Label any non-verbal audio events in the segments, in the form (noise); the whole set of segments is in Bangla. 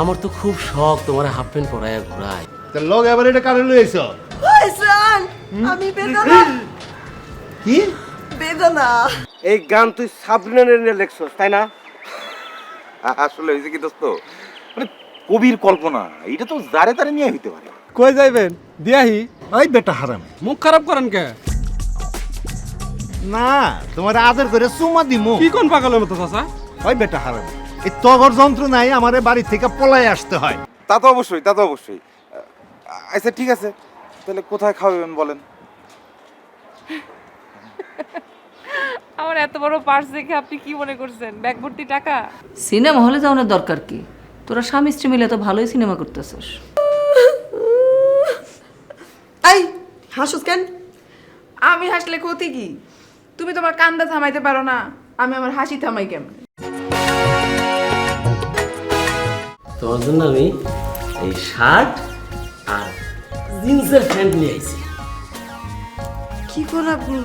আমার তো খুব শখ তোমার হাফ প্যান্ট পরায় ঘোরায় তা লগ এবার এটা কারে লইছ ভাইজান আমি বেদনা। কি? বেদনা। এই গান তুই সাবরিনানের নিয়ে লেখছস তাই না? আসলে হয়েছে কি দোস্ত? মানে কবির কল্পনা এটা তো যারে তারে নিয়ে হইতে পারে। কই যাইবেন? দিয়াহি? ওই বেটা হারাম। মুখ খারাপ করেন কে? না তোমার আদর করে চুমা দিমু। কি কোন পাগলের মতো চাচা? ওই বেটা হারাম। এই তগর যন্ত্র নাই আমারে বাড়ি থেকে পলাই আসতে হয়। তা তো অবশ্যই তা তো অবশ্যই। আচ্ছা ঠিক আছে। তাহলে কোথায় খাওয়াবেন বলেন? আমার এত বড় পার্স দেখে আপনি কি মনে করছেন? ব্যাগ ভর্তি টাকা? সিনেমা হলে যাওয়ানোর দরকার কি? তোরা স্বামী স্ত্রী মিলে তো ভালোই সিনেমা করতেছস। এই হাসুস কেন? আমি হাসলে ক্ষতি কি? তুমি তোমার কান্দা থামাইতে পারো না। আমি আমার হাসি থামাই কেমন? তোমার জন্য আমি এই শার্ট আর জিন্সের প্যান্ট নিয়ে আইছি। কি করে আপনি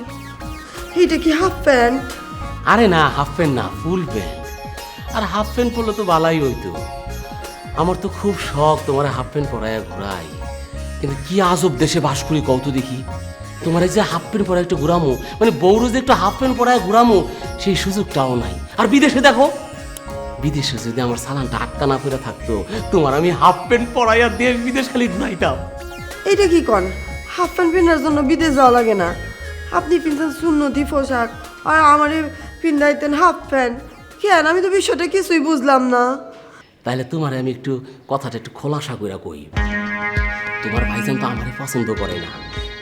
এইটা কি হাফ প্যান্ট? আরে না হাফ প্যান্ট না ফুল প্যান্ট। আর হাফ প্যান্ট পরলে তো বালাই হইতো। আমার তো খুব শখ তোমার হাফ প্যান্ট পরায় ঘোরাই। কিন্তু কি আজব দেশে বাস করি কত দেখি। তোমার এই যে হাফ প্যান্ট পরায় একটু ঘুরামো মানে বৌরু যে একটু হাফ প্যান্ট পরায় ঘুরামো সেই সুযোগটাও নাই। আর বিদেশে দেখো বিদেশে যদি আমার সালানটা আটকা না করে থাকতো তোমার আমি হাফ প্যান্ট পরাই আর দেশ বিদেশ খালি ঘুরাইতাম। এইটা কি কন? হাফ প্যান্ট পিনার জন্য বিদেশ যাওয়া লাগে না। আপনি পিনতেন সুন্নতি পোশাক আর আমারে পিন্ধাইতেন হাফ প্যান্ট কেন? আমি তো বিষয়টা কিছুই বুঝলাম না। তাহলে তোমার আমি একটু কথাটা একটু খোলাসা করে কই। তোমার ভাইজান তো আমারে পছন্দ করে না।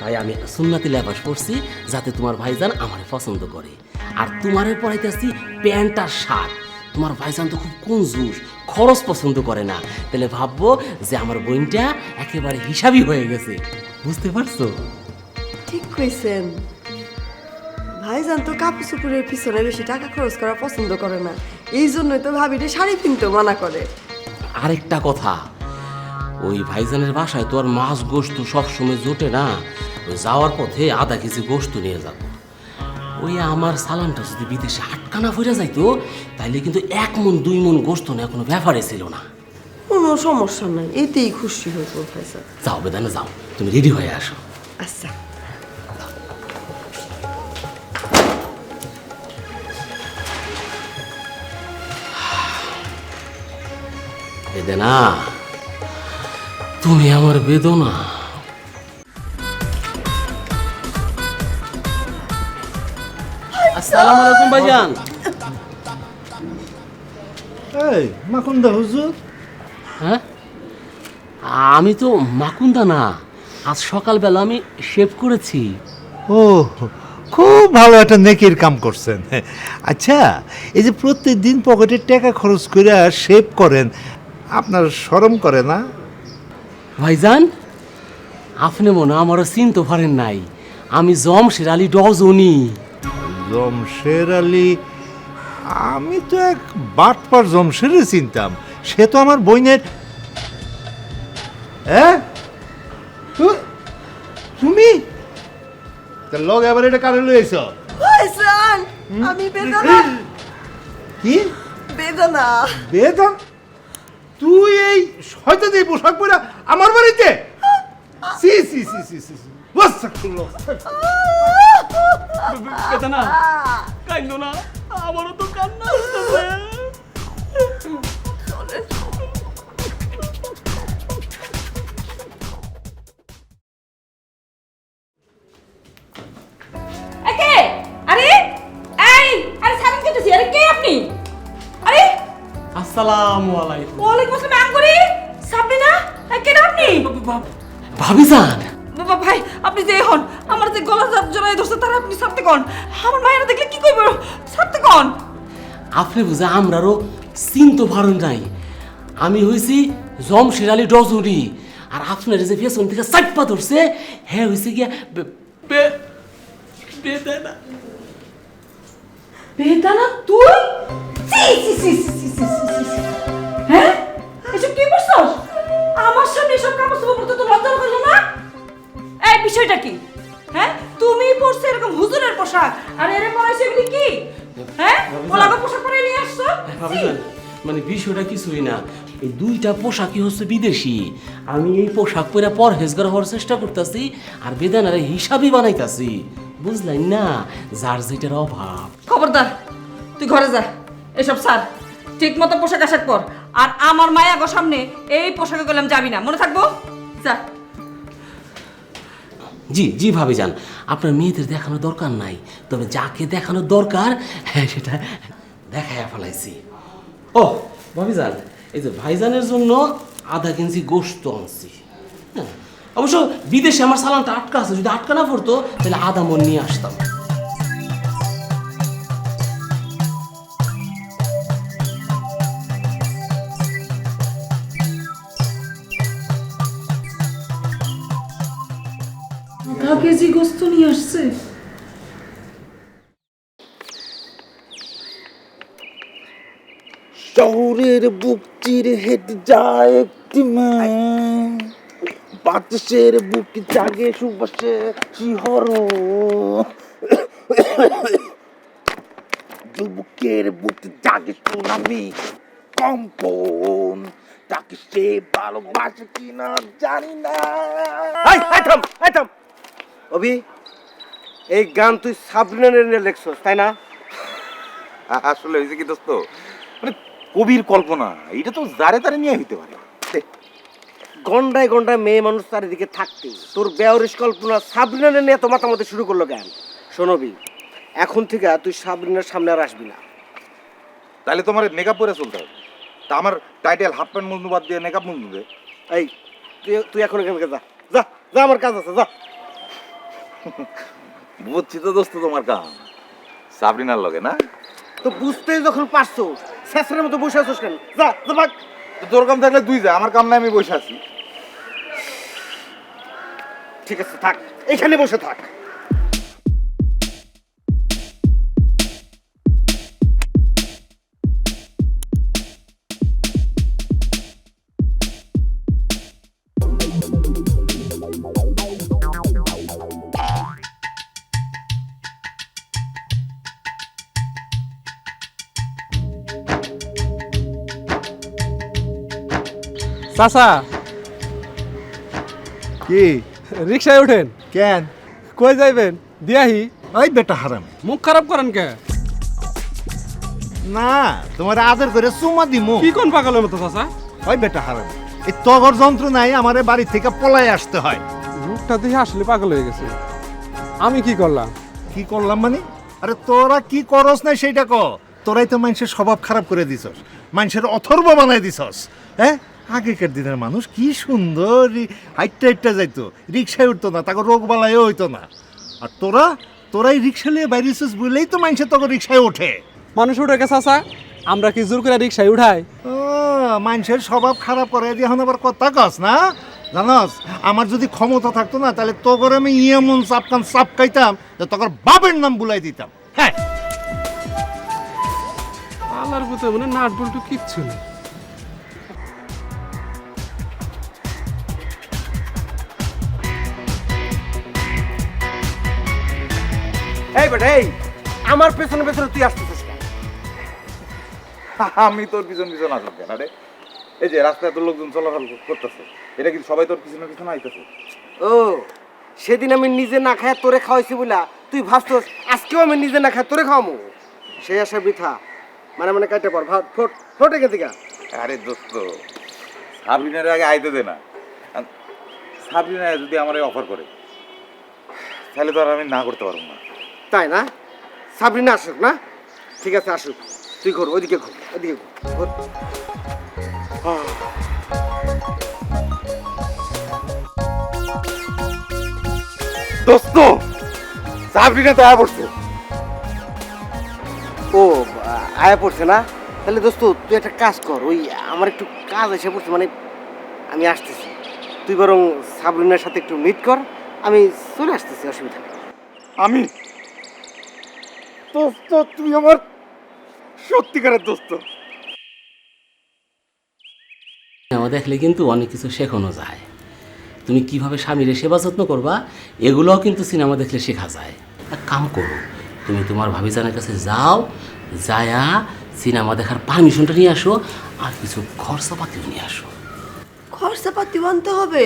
তাই আমি সুন্নাতি লেবাস পরছি যাতে তোমার ভাইজান আমারে পছন্দ করে। আর তোমারে পরাইতেছি প্যান্ট আর শার্ট। তোমার ভাইজান তো খুব কনজুস খরচ পছন্দ করে না। তাহলে ভাববো যে আমার বোনটা একেবারে হিসাবই হয়ে গেছে। বুঝতে পারছ? ঠিক কইছেন। ভাইজান তো কাপড় চুপুরের পিছনে বেশি টাকা খরচ করা পছন্দ করে না। এই জন্যই তো ভাবিরে শাড়ি কিনতে মানা করে। আরেকটা কথা ওই ভাইজানের বাসায় তো আর মাছ গোস্ত সবসময় জোটে না। যাওয়ার পথে আধা কেজি গোস্ত নিয়ে যাব। ওই আমার সালানটা যদি বিদেশে আটকানা ফিরে যাইতো তাইলে কিন্তু এক মন দুই মন গোস্ত না কোনো ব্যাপারে ছিল না। কোনো সমস্যা নাই এতেই খুশি হইব ভাইজান। যাও বেদানে যাও তুমি রেডি হয়ে আসো। আচ্ছা। বেদনা তুমি আমার বেদনা। আসসালামু আলাইকুম ভাইজান এই মাকুন্দা হুজুর। হ্যাঁ? আমি তো মাকুন্দা না। আজ সকালবেলা আমি শেভ করেছি। ও খুব ভালো একটা নেকির কাম করছেন। আচ্ছা এই যে প্রত্যেকদিন পকেটে টাকা খরচ করে শেভ করেন আপনার শরম করে না? ভাইজান আপনি মনে হয় আমারও চিনতে পারেন নাই। আমি জমশের আলী ডজনি। জমশের আলী আমি তো এক বাটপার জমশেরে চিনতাম। সে তো আমার বইনের হ্যাঁ তুমি? লগ এবার এটা কারে লইছ আমি বেদনা। কি? বেদনা। বেদন? তুই এই শয়তান এই পোশাক পরে আমার বাড়িতে? সি সি সি সি সি সি। ওয়াস্তাগফিরুল্লাহ বেদনা কাইন্দো না আমারও তো কান্না আসতেছে আসসালামু আলাইকুম। ওয়ালাইকুম আসসালাম আঙ্গুরি। সাবিনা কেডা আপনি? ভাবি জান বাবা ভাই আপনি যে হন আমার যে গলা জড়াই ধরছে তারা আপনি ছাড়তে কন? আমার মায়েরা দেখলে কি করব ছাড়তে কন? আপনি আমরারও ভারণ নাই। আমি হয়েছি জম ডজুরি আর আপনার যে পেছন থেকে চাপ্পা ধরছে হ্যাঁ হয়েছে গিয়া বেদানা। বেদানা তুই? হ্যাঁ? এসব কি আমার সামনে এসব কাপড় পড়তে তো লজ্জা লাগল না? এই বিষয়টা কি? হ্যাঁ? তুমি পরছো এরকম হুজুরের পোশাক। আর এর পরাইছো এগুলি কি? হ্যাঁ? ওলাগো পোশাক পরে নিয়ে আসছো? মানে বিষয়টা কিছুই না। এই দুইটা পোশাকই হচ্ছে বিদেশি। আমি এই পোশাক পরে পরহেজগার হওয়ার চেষ্টা করতেছি আর বেদানার হিসাবই বানাইতাছি। বুঝলেন না? যার যেটার অভাব। খবরদার তুই ঘরে যা। এসব স্যার ঠিক মতো পোশাক আশাক পর। আর আমার মায়া গো সামনে এই পোশাকে গেলাম যাবি না। মনে থাকব? যা। জি জি ভাবি যান। আপনার মেয়েদের দেখানোর দরকার নাই তবে যাকে দেখানোর দরকার হ্যাঁ সেটা দেখায় ফেলাইছি। ও ভাবি যান এই যে ভাইজানের জন্য আধা কেজি গোস্ত আনছি। হ্যাঁ, অবশ্য বিদেশে আমার সালানটা আটকা আছে যদি আটকা না পড়তো তাহলে আধা মন নিয়ে আসতাম। কেজি গোস্ত নিয়ে আসছে। শহরের বুক চিরে হেঁটে যায় একটি মেয়ে। বাতাসের বুক জাগে সুবাসে শিহর। যুবকের বুক জাগে সুনামি কম্পন। তাকে সে ভালোবাসে কিনা জানি না। থাম থাম। অভি এই গান তুই সাবরিনানের নিয়ে লেখছস তাই না? আসলে হয়েছে কি দোস্ত? মানে কবির কল্পনা এটা তো যারে তারে নিয়ে হইতে পারে। গন্ডায় গন্ডায় মেয়ে মানুষ চারিদিকে থাকতে তোর বেয়ারিশ কল্পনা সাবরিনানের নিয়ে তো মাতামাতি শুরু করল গান শোনবি এখন থেকে তুই সাবরিনার সামনে আর আসবি না। তাহলে তোমার মেকআপ পরে চলতে হবে। তা আমার টাইটেল হাফ প্যান্ট মুজনু বাদ দিয়ে মেকআপ মুজনু দে। এই তুই তুই এখন এখান যা। যা যা আমার কাজ আছে যা। (laughs) বুঝছি তো দোস্ত তোমার কাম। সাবরিনার লগে না? তো বুঝতেই যখন পারছ শেষের মতো বসে আছো কেন? যা যা ভাগ। তোর কাম থাকলে দুই যা আমার কাম নাই আমি বসে আছি। ঠিক আছে থাক। এখানে বসে থাক। চাচা। কি? রিক্সায় ওঠেন কেন? কই যাইবেন? দিয়াহি। ওই বেটা হারাম। মুখ খারাপ করেন কে? না তোমার আদর করে চুমা দিমু। কি কোন পাগলের মতো চাচা? ওই বেটা হারাম। এই তগর যন্ত্র নাই আমার বাড়ি থেকে পলাই আসতে হয়। মুখটা দেখে আসলে পাগল হয়ে গেছে। আমি কি করলাম? কি করলাম মানে? আরে তোরা কি করস না সেইটা ক। তোরাই তো মানুষের স্বভাব খারাপ করে দিছস। মানুষের অথর্ব বানাই দিছস। হ্যাঁ? আগেকার দিনের মানুষ কি সুন্দর হাইটটা হাইটটা যাইতো রিক্সায় উঠতো না তাকে রোগ বালাইও হইতো না। আর তোরা তোরাই রিক্সা নিয়ে বাইরে বাইরেছিস বলেই তো মানুষের তখন রিক্সায় ওঠে। মানুষ উঠে গেছে চাচা আমরা কি জোর করে রিক্সায় উঠাই? ও, মানুষের স্বভাব খারাপ করে দিয়ে এখন আবার কথা কস না? জানস আমার যদি ক্ষমতা থাকতো না তাহলে তো করে আমি ইয়েমন চাপকান চাপকাইতাম যে তোর বাপের নাম বুলাই দিতাম। হ্যাঁ। আল্লাহর পুতে মানে নাট বল্টু কিচ্ছু নেই। বেটা এই আমার পেছনে পেছনে তুই আসতেছিস কেন? আমি তোর পিছন পিছন আসলাম কেন রে? এই যে রাস্তায় তোর লোকজন চলাফল করতেছে এটা কিন্তু সবাই তোর পিছনে পিছনে আইতেছে? ও সেদিন আমি নিজে না খায় তোরে খাওয়াইছি বলা তুই ভাবছস আজকেও আমি নিজে না খায় তোরে খাওয়ামো? সেই আশা বৃথা। মানে মানে কাটতে পার ভাত ফোট ফোট এখান থেকে আরে দোস্ত সাবরিনার আগে আইতে দে না। সাবরিনা যদি আমার অফার করে তাহলে তো আর আমি না করতে পারব না। তাই না? সাবরিনা আসুক না? ঠিক আছে, আসুক। তুই ঘর, ওইদিকে ঘুর ওইদিকে ঘুর। দোস্ত, সাবরিনা তো আয়া পড়ছে। ও, আয়া পড়ছে না? তাহলে দোস্ত, তুই একটা কাজ কর, ওই আমার একটু কাজ এসে পড়ছে মানে আমি আসতেছি। তুই বরং সাবরিনার সাথে একটু মিট কর, আমি চলে আসতেছি, অসুবিধা আমি? দোস্ত তুই আমার সত্যিকারের দোস্ত। সিনেমা দেখলে কিন্তু অনেক কিছু শেখানো যায়। তুমি কীভাবে স্বামীর সেবা যত্ন করবা এগুলোও কিন্তু সিনেমা দেখলে শেখা যায়। এক কাম করো তুমি তোমার ভাবিজানের কাছে যাও যায়া সিনেমা দেখার পারমিশনটা নিয়ে আসো আর কিছু খরচাপাতিও নিয়ে আসো। খরচা পাতি আনতে হবে।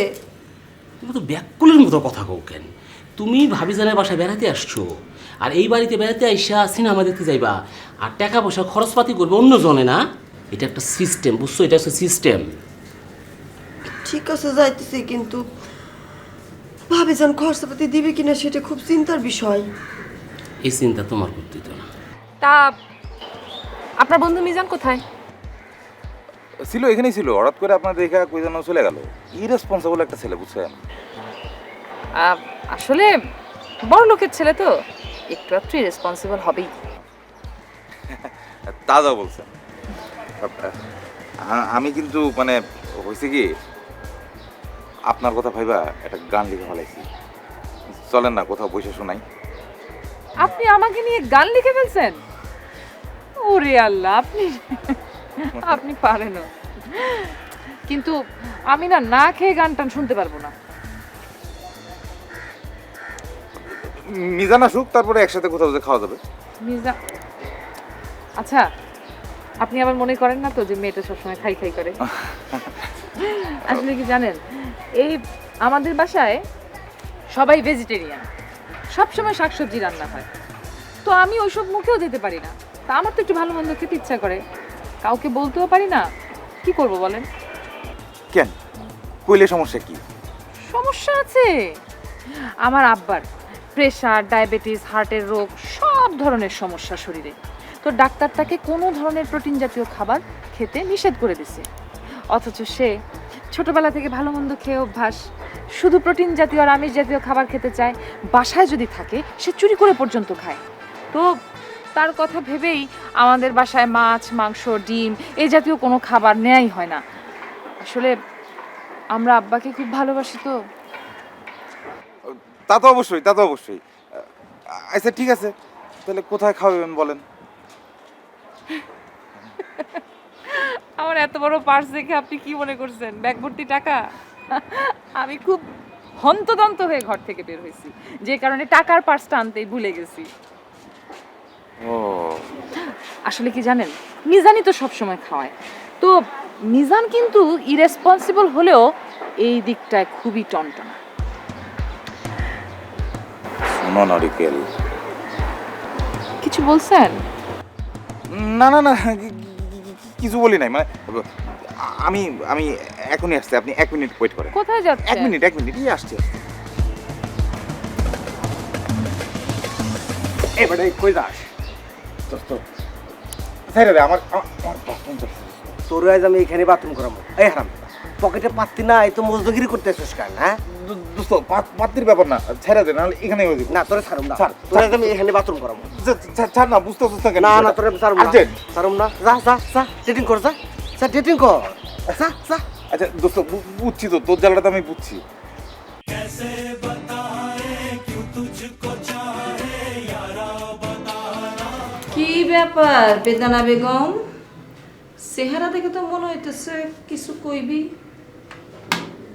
তুমি তো ব্যাকুলের মতো কথা কও কেন? তুমি ভাবিজানের বাসায় বেড়াতে আসছো আর এই বাড়িতে বেড়াতে আইসা সিনেমা দেখতে যাইবা। আর টাকা পয়সা খরচপাতি করবে অন্য জনে না? এটা একটা সিস্টেম বুঝছ? এটা হচ্ছে সিস্টেম ঠিক আছে যাইতেছি কিন্তু ভাবি যান খরচা পাতি দিবে কিনা সেটা খুব চিন্তার বিষয়। এই চিন্তা তোমার করতে হতো না। তা আপনার বন্ধু মিজান কোথায়? ছিল এখানেই ছিল। হঠাৎ করে আপনার দেখা কই যেন চলে গেল। ইরেসপন্সিবল একটা ছেলে বুঝছেন? আসলে বড় লোকের ছেলে তো। একটু একটু রেসপন্সিবল হবেই। (laughs) তাজা বলছেন আমি কিন্তু মানে হয়েছে কি আপনার কথা ভাইবা একটা গান লিখে ফেলাইছি। চলেন না কোথাও বসে শোনাই। আপনি আমাকে নিয়ে গান লিখে ফেলছেন? ওরে আল্লাহ আপনি (laughs) আপনি পারেন কিন্তু আমি না না খেয়ে গান টান শুনতে পারব না। মিজান আসুক তারপরে একসাথে কোথাও যে খাওয়া যাবে। মির্জা আচ্ছা আপনি আবার মনে করেন না তো যে মেয়েটা সবসময় খাই খাই করে? (laughs) আসলে কি জানেন এই আমাদের বাসায় সবাই ভেজিটেরিয়ান সবসময় শাকসবজি রান্না হয়। তো আমি ওইসব মুখেও যেতে পারি না। তা আমার তো একটু ভালো মন্দ খেতে ইচ্ছা করে। কাউকে বলতেও পারি না। কি করব বলেন? কেন? কইলে সমস্যা কি? সমস্যা আছে। আমার আব্বার। প্রেশার, ডায়াবেটিস, হার্টের রোগ, সব ধরনের সমস্যা শরীরে। তো ডাক্তার তাকে কোনো ধরনের প্রোটিন জাতীয় খাবার খেতে নিষেধ করে দিছে। অথচ সে ছোটবেলা থেকে ভালো মন্দ খেয়ে অভ্যাস। শুধু প্রোটিন জাতীয় আর আমিষ জাতীয় খাবার খেতে চায়, বাসায় যদি থাকে, সে চুরি করে পর্যন্ত খায়। তো তার কথা ভেবেই আমাদের বাসায় মাছ, মাংস, ডিম এই জাতীয় কোনো খাবার নেয়াই হয় না। আসলে আমরা আব্বাকে খুব ভালোবাসি তো। তা তো অবশ্যই তা তো অবশ্যই। আচ্ছা ঠিক আছে। তাহলে কোথায় খাওয়াবেন বলেন? আমার এত বড় পার্স দেখে আপনি কি মনে করছেন? ব্যাগ ভর্তি টাকা? আমি খুব হন্তদন্ত হয়ে ঘর থেকে বের হয়েছি। যে কারণে টাকার পার্সটা আনতেই ভুলে গেছি। ও। আসলে কি জানেন? মিজানই তো সবসময় খাওয়ায়। তো মিজান কিন্তু ইরেসপন্সিবল হলেও এই দিকটায় খুবই টনটনা। শোনো নারিকেল কিছু বলছেন? না না না কিছু বলি নাই মানে আমি আমি এখনই আসছি আপনি এক মিনিট ওয়েট করেন। কোথায় এক মিনিট এক মিনিট এই আসছি। এবারে কই যাস? তোর আজ আমি এখানে বাথরুম করাবো। এই হারাম। পকেটে পাত্তি না এই তো মজদুগিরি করতে আসছিস কেন হ্যাঁ? দোস্ত পাত- পাত্তির ব্যাপার না ছেড়ে দে নাহলে এখানে হয়ে যাবে। না তোরে ছাড়ুম না। ছাড়, তোর আমি এখানে বাথরুম যা- ছাড় না বুঝতে বুঝতে না না তোরে ছাড়ুম না। ছাড়ুম না। যা যা যা ডেটিং কর যা। যা ডেটিং কর। যা যা। আচ্ছা দোস্ত বুঝছি তো তোর জ্বালাটা তো আমি বুঝছি। কি ব্যাপার বেদানা বেগম? চেহারা দেখে তো মনে হইতেছে কিছু কইবি।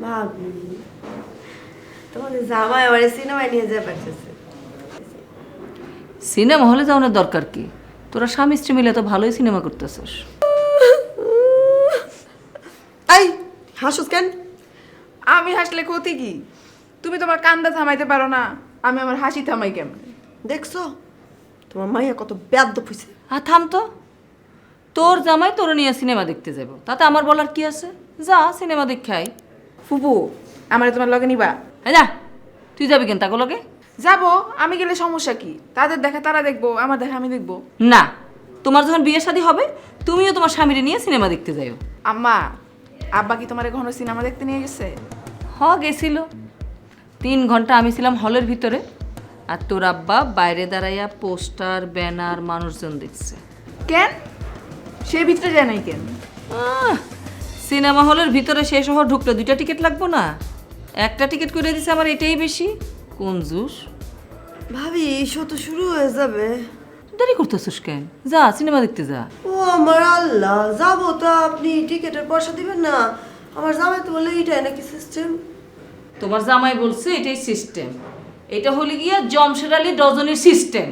ভাবি। তোমাদের জামাই আমার সিনেমায় নিয়ে পারতেছে সিনেমা হলে যাওয়ানোর দরকার কি? তোরা স্বামী স্ত্রী মিলে তো ভালোই সিনেমা করতেছস। এই হাসুস কেন? আমি হাসলে ক্ষতি কি? তুমি তোমার কান্দা থামাইতে পারো না। আমি আমার হাসি থামাই কেমন? দেখছ? তোমার মাইয়া কত ব্যাদ্য ফুইছে আর থাম তো। তোর জামাই তোর নিয়ে সিনেমা দেখতে যাব তাতে আমার বলার কি আছে? যা সিনেমা দেখাই। ফুপু আমার তোমার লগে নিবা। হ্যাঁ যা তুই যাবি কেন তাকে লগে? যাব আমি গেলে সমস্যা কি? তাদের দেখা তারা দেখব আমার দেখা আমি দেখব। না তোমার যখন বিয়ে শাদী হবে তুমিও তোমার স্বামীরে নিয়ে সিনেমা দেখতে যাইও। আম্মা আব্বা কি তোমার ঘন সিনেমা দেখতে নিয়ে গেছে? হ গেছিল। তিন ঘণ্টা আমি ছিলাম হলের ভিতরে আর তোর আব্বা বাইরে দাঁড়াইয়া পোস্টার ব্যানার মানুষজন দেখছে। কেন? সে ভিতরে যায় নাই কেন? আহ, সিনেমা হলের ভিতরে সে শহর ঢুকলে দুইটা টিকিট লাগবো না? একটা টিকিট করে দিছে আমার এটাই বেশি। কোন জুস? ভাবি শো তো শুরু হয়ে যাবে। দেরি করতেছিস কেন? যা সিনেমা দেখতে যা। ও আমার আল্লাহ যাব তো আপনি টিকিটের পয়সা দিবেন না? আমার জামাই তো বলে এইটাই নাকি সিস্টেম তোমার জামাই বলছে এটাই সিস্টেম এটা হলে গিয়া জমশের আলী ডজনের সিস্টেম